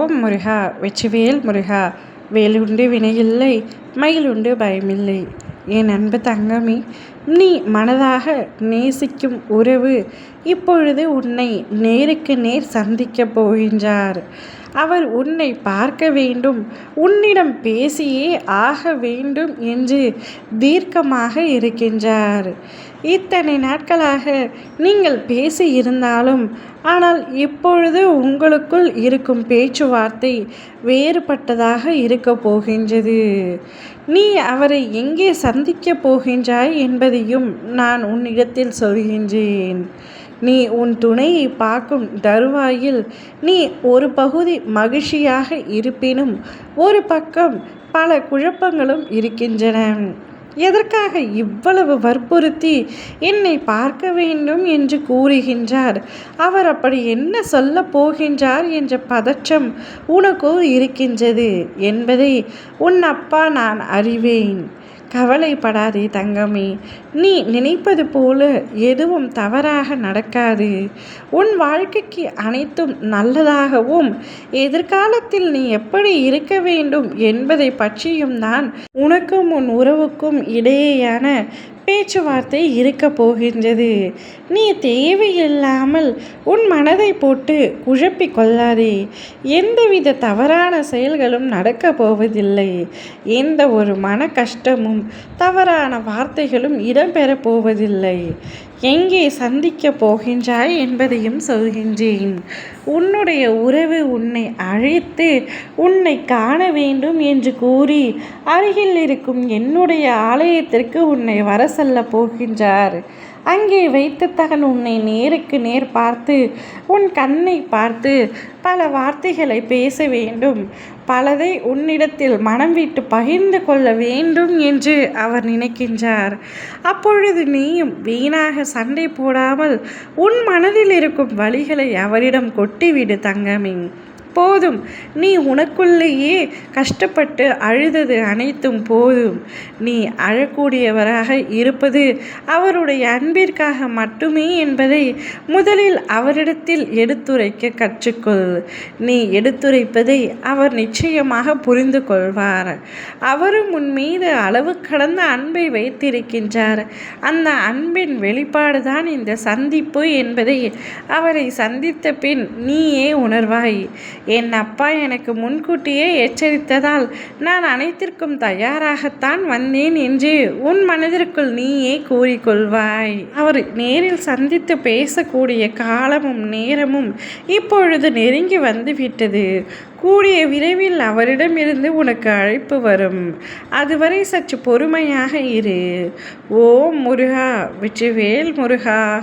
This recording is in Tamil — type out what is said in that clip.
ஓம் முருகா வெற்றிவேல் முருகா வேலுண்டு வினையில்லை மயிலுண்டு பயமில்லை. என் அன்பு தங்கமே நீ மனதாக நேசிக்கும் உறவு இப்பொழுது உன்னை நேருக்கு நேர் சந்திக்கப் போகின்றார். அவர் உன்னை பார்க்க வேண்டும் உன்னிடம் பேசியே ஆக வேண்டும் என்று தீர்க்கமாக இருக்கின்றார். இத்தனை நாட்களாக நீங்கள் பேசி இருந்தாலும் ஆனால் இப்பொழுது உங்களுக்குள் இருக்கும் பேச்சுவார்த்தை வேறுபட்டதாக இருக்க போகின்றது. நீ அவரை எங்கே சந்திக்கப் போகின்றாய் என்பதையும் நான் உன்னிடத்தில் சொல்கின்றேன். நீ உன் துணையை பார்க்கும் தருவாயில் நீ ஒரு பகுதி மகிழ்ச்சியாக இருப்பினும் ஒரு பக்கம் பல குழப்பங்களும் இருக்கின்றன. எதற்காக இவ்வளவு வற்புறுத்தி என்னை பார்க்க வேண்டும் என்று கூறுகின்றார்? அவர் அப்படி என்ன சொல்ல போகின்றார் என்ற பதற்றம் உனக்கோ இருக்கின்றது என்பதை உன் அப்பா நான் அறிவேன். கவலைப்படாதே தங்கமே. நீ நினைப்பது போல எதுவும் தவறாக நடக்காது. உன் வாழ்க்கைக்கு அனைத்தும் நல்லதாகவும் எதிர்காலத்தில் நீ எப்படி இருக்க வேண்டும் என்பதை பற்றியும் தான் உனக்கும் உன் உறவுக்கும் இடையேயான பேச்சுவார்த்தை இருக்க போகின்றது. நீ தேவையில்லாமல் உன் மனதை போட்டு குழப்பி கொள்ளாதே. எந்தவித தவறான செயல்களும் நடக்கப் போவதில்லை. எந்த ஒரு மன கஷ்டமும் தவறான வார்த்தைகளும் இடம்பெற போவதில்லை. எங்கே சந்திக்க போகின்றாய் என்பதையும் சொல்கின்றேன். உன்னுடைய உறவு உன்னை அழைத்து உன்னை காண வேண்டும் என்று கூறி அருகில் இருக்கும் என்னுடைய ஆலயத்திற்கு உன்னை வர சொல்ல போகின்றார். அங்கே வைத்து தகன் உன்னை நேருக்கு நேர் பார்த்து உன் கண்ணை பார்த்து பல வார்த்தைகளை பேச வேண்டும். பலதை உன்னிடத்தில் மனம் விட்டு பகிர்ந்து கொள்ள வேண்டும் என்று அவர் நினைக்கின்றார். அப்பொழுது நீயும் வீணாக சண்டை போடாமல் உன் மனதில் இருக்கும் வழிகளை அவரிடம் கொட்டிவிடு தங்கமின் போதும். நீ உனக்குள்ளேயே கஷ்டப்பட்டு அழுதது அனைத்தும் போதும். நீ அழக்கூடியவராக இருப்பது அவருடைய அன்பிற்காக மட்டுமே என்பதை முதலில் அவரிடத்தில் எடுத்துரைக்க கற்றுக்கொள். நீ எடுத்துரைப்பதை அவர் நிச்சயமாக புரிந்து கொள்வார். அவரும் உன் மீது அளவு கடந்த அன்பை வைத்திருக்கின்றார். அந்த அன்பின் வெளிப்பாடுதான் இந்த சந்திப்பு என்பதை அவரை சந்தித்த பின் நீயே உணர்வாய். என் அப்பா எனக்கு முன்கூட்டியே எச்சரித்ததால் நான் அனைத்திற்கும் தயாராகத்தான் வந்தேன் என்று உன் மனதிற்குள் நீயே கூறிக்கொள்வாய். அவர் நேரில் சந்தித்து பேசக்கூடிய காலமும் நேரமும் இப்பொழுது நெருங்கி வந்துவிட்டது. கூடிய விரைவில் அவரிடமிருந்து உனக்கு அழைப்பு வரும். அதுவரை சற்று பொறுமையாக இரு. ஓம் முருகா வெற்றிவேல் முருகா.